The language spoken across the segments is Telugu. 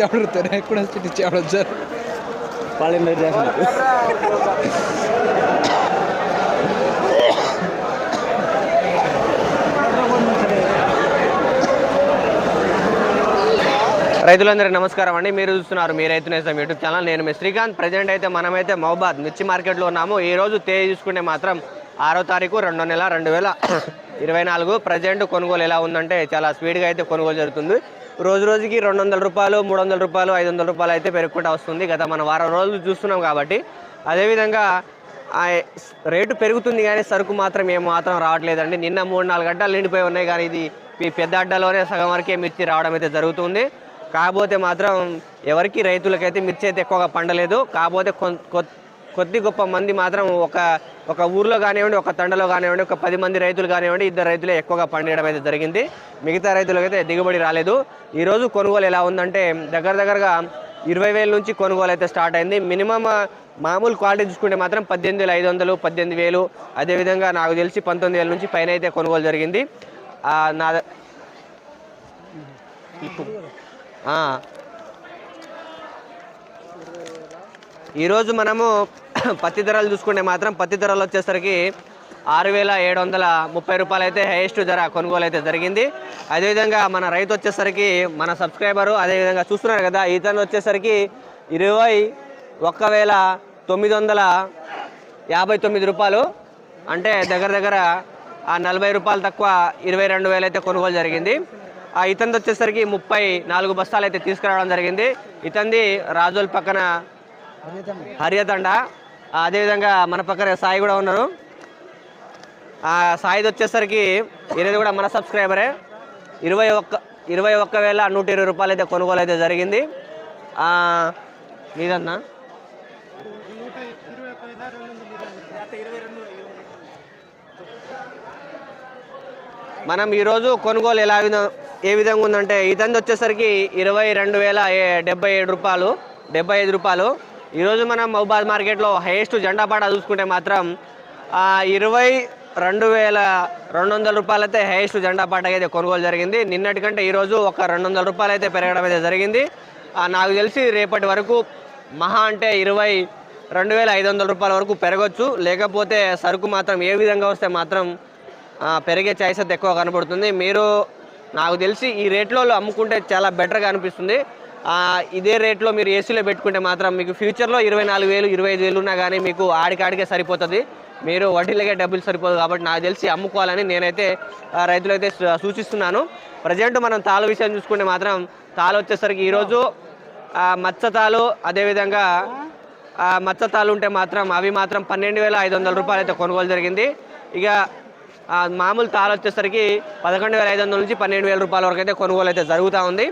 చెవడుతారు ఎక్కడ వచ్చి చెవడదు సార్. వాళ్ళు మీరు చేస్తున్నారు రైతులందరికీ నమస్కారం అండి. మీరు చూస్తున్నారు మీ రైతు నేస్తం యూట్యూబ్ ఛానల్. నేను మీ శ్రీకాంత్. ప్రజెంట్ అయితే మనమైతే మహబాద్ మిర్చి మార్కెట్లో ఉన్నాము. ఈ రోజు తేజ్ చూసుకుంటే మాత్రం ఆరో తారీఖు రెండో నెల రెండు వేల ఇరవై నాలుగు. ప్రజెంట్ కొనుగోలు ఎలా ఉందంటే చాలా స్పీడ్గా అయితే కొనుగోలు జరుగుతుంది. రోజు రోజుకి రెండు వందల రూపాయలు మూడు వందల రూపాయలు ఐదు వందల రూపాయలు అయితే పెరుగుకుంటూ వస్తుంది. గత మన వారం రోజులు చూస్తున్నాం కాబట్టి. అదేవిధంగా రేటు పెరుగుతుంది కానీ సరుకు మాత్రం ఏం మాత్రం రావట్లేదండి. నిన్న మూడు నాలుగు అడ్డాలు నిండిపోయి ఉన్నాయి కానీ ఇది ఈ పెద్ద అడ్డలోనే సగం వరకే మిర్చి రావడం అయితే జరుగుతుంది. కాకపోతే మాత్రం ఎవరికి రైతులకైతే మిర్చి అయితే ఎక్కువగా పండలేదు. కాకపోతే కొద్ది గొప్ప మంది మాత్రం ఒక ఒక ఊర్లో కానివ్వండి ఒక తండలో కానివ్వండి ఒక పది మంది రైతులు కానివ్వండి ఇద్దరు రైతులే ఎక్కువగా పండించడం అయితే జరిగింది. మిగతా రైతులకైతే దిగుబడి రాలేదు. ఈరోజు కొనుగోలు ఎలా ఉందంటే దగ్గర దగ్గరగా ఇరవై వేల నుంచి కొనుగోలు అయితే స్టార్ట్ అయింది. మినిమం మామూలు క్వాలిటీ చూసుకుంటే మాత్రం పద్దెనిమిది వేల ఐదు వందలు పద్దెనిమిది వేలు అదేవిధంగా నాకు తెలిసి పంతొమ్మిది వేల నుంచి పైన అయితే కొనుగోలు జరిగింది. నా ఈరోజు మనము పత్తి ధరలు చూసుకుంటే మాత్రం పత్తి ధరలు వచ్చేసరికి ఆరు వేల ఏడు వందల ముప్పై రూపాయలు అయితే హైయెస్ట్ ధర కొనుగోలు అయితే జరిగింది. అదేవిధంగా మన రైతు వచ్చేసరికి మన సబ్స్క్రైబరు అదేవిధంగా చూస్తున్నారు కదా ఇతను వచ్చేసరికి ఇరవై ఒక్క వేల తొమ్మిది వందల యాభై తొమ్మిది రూపాయలు. అంటే దగ్గర దగ్గర ఆ నలభై రూపాయలు తక్కువ ఇరవై రెండు వేలు అయితే కొనుగోలు జరిగింది. ఆ ఇతనిది వచ్చేసరికి ముప్పై నాలుగు బస్తాలు అయితే తీసుకురావడం జరిగింది. ఇతంది రాజోల్ పక్కన హరియతండ అదేవిధంగా మన పక్కన సాయి కూడా ఉన్నారు. ఆ సాయిది వచ్చేసరికి ఈయనది కూడా మన సబ్స్క్రైబరే. ఇరవై ఒక్క ఇరవై ఒక్క వేల నూట ఇరవై రూపాయలు అయితే కొనుగోలు అయితే జరిగింది. మీదన్నా? మనం ఈరోజు కొనుగోలు ఎలా ఏ విధంగా ఉందంటే ఇదంతా వచ్చేసరికి ఇరవై రెండు వేల డెబ్బై ఏడు రూపాయలు డెబ్బై ఐదు రూపాయలు. ఈరోజు మనం మహబాద్ మార్కెట్లో హైయెస్ట్ జెండా పాట చూసుకుంటే మాత్రం ఇరవై రెండు వేల రెండు వందల రూపాయలు అయితే హైయెస్ట్ జెండా పాట అయితే కొనుగోలు జరిగింది. నిన్నటి కంటే ఈరోజు ఒక రెండు వందల రూపాయలు అయితే పెరగడం అయితే జరిగింది. నాకు తెలిసి రేపటి వరకు మహా అంటే ఇరవై రెండు వేల ఐదు వందల రూపాయల వరకు పెరగచ్చు. లేకపోతే సరుకు మాత్రం ఏ విధంగా వస్తే మాత్రం పెరిగే ఛాయిస్ అయితే ఎక్కువ కనపడుతుంది మీరు నాకు తెలిసి ఈ రేట్లో అమ్ముకుంటే చాలా బెటర్గా అనిపిస్తుంది. ఇదే రేట్లో మీరు ఏసీలో పెట్టుకుంటే మాత్రం మీకు ఫ్యూచర్లో ఇరవై నాలుగు వేలు ఇరవై ఐదు వేలు ఉన్నా కానీ మీకు ఆడికాడికే సరిపోతుంది. మీరు వడ్డీలకే డబ్బులు సరిపోదు కాబట్టి నాకు తెలిసి అమ్ముకోవాలని నేనైతే రైతులైతే సూచిస్తున్నాను. ప్రజెంట్ మనం తాళ విషయం చూసుకుంటే మాత్రం తాళ వచ్చేసరికి ఈరోజు ఆ, మచ్చ తాలు అదేవిధంగా ఆ, మచ్చ ఉంటే మాత్రం అవి మాత్రం పన్నెండు వేల ఐదు వందల రూపాయలు అయితే కొనుగోలు జరిగింది. ఇక మామూలు తాళ్ళు వచ్చేసరికి పదకొండు వేల ఐదు వందల నుంచి పన్నెండు వేల రూపాయల వరకు అయితే కొనుగోలు అయితే జరుగుతూ ఉంది.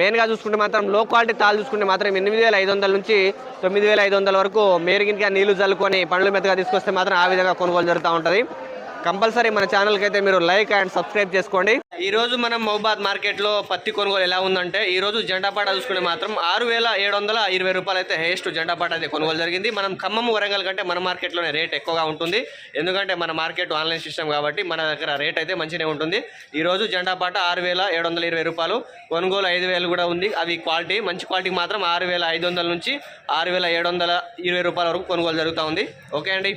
మెయిన్గా చూసుకుంటే మాత్రం లో క్వాలిటీ తాళ్ళు చూసుకుంటే మాత్రం ఎనిమిది వేల ఐదు వందల నుంచి తొమ్మిది వేల ఐదు వందల వరకు మేరిగిన్గా నీళ్ళు చల్లుకొని పండ్ల మెత్తగా తీసుకొస్తే మాత్రం ఆ విధంగా కొనుగోలు జరుగుతూ ఉంటుంది. కంపల్సరీ మన ఛానల్కి అయితే మీరు లైక్ అండ్ సబ్స్క్రైబ్ చేసుకోండి. ఈరోజు మనం మహబాద్ మార్కెట్లో పత్తి కొనుగోలు ఎలా ఉందంటే ఈరోజు జెండాపాట చూసుకుంటే మాత్రం ఆరు వేల ఏడు వందల ఇరవై రూపాయలు అయితే హైయెస్ట్ జెండాపాట అయితే కొనుగోలు జరిగింది. మనం ఖమ్మం వరంగల్ కంటే మన మార్కెట్లోనే రేట్ ఎక్కువగా ఉంటుంది. ఎందుకంటే మన మార్కెట్ ఆన్లైన్ సిస్టమ్ కాబట్టి మన దగ్గర రేట్ అయితే మంచిగా ఉంటుంది. ఈరోజు జెండాపాట ఆరు వేల ఏడు వందల ఇరవై రూపాయలు. కొనుగోలు ఐదు వేలు కూడా ఉంది. అవి క్వాలిటీ మంచి క్వాలిటీ మాత్రం ఆరు వేల ఐదు వందల నుంచి ఆరు వేల ఏడు వందల ఇరవై రూపాయల వరకు కొనుగోలు జరుగుతూ ఉంది. ఓకే అండి.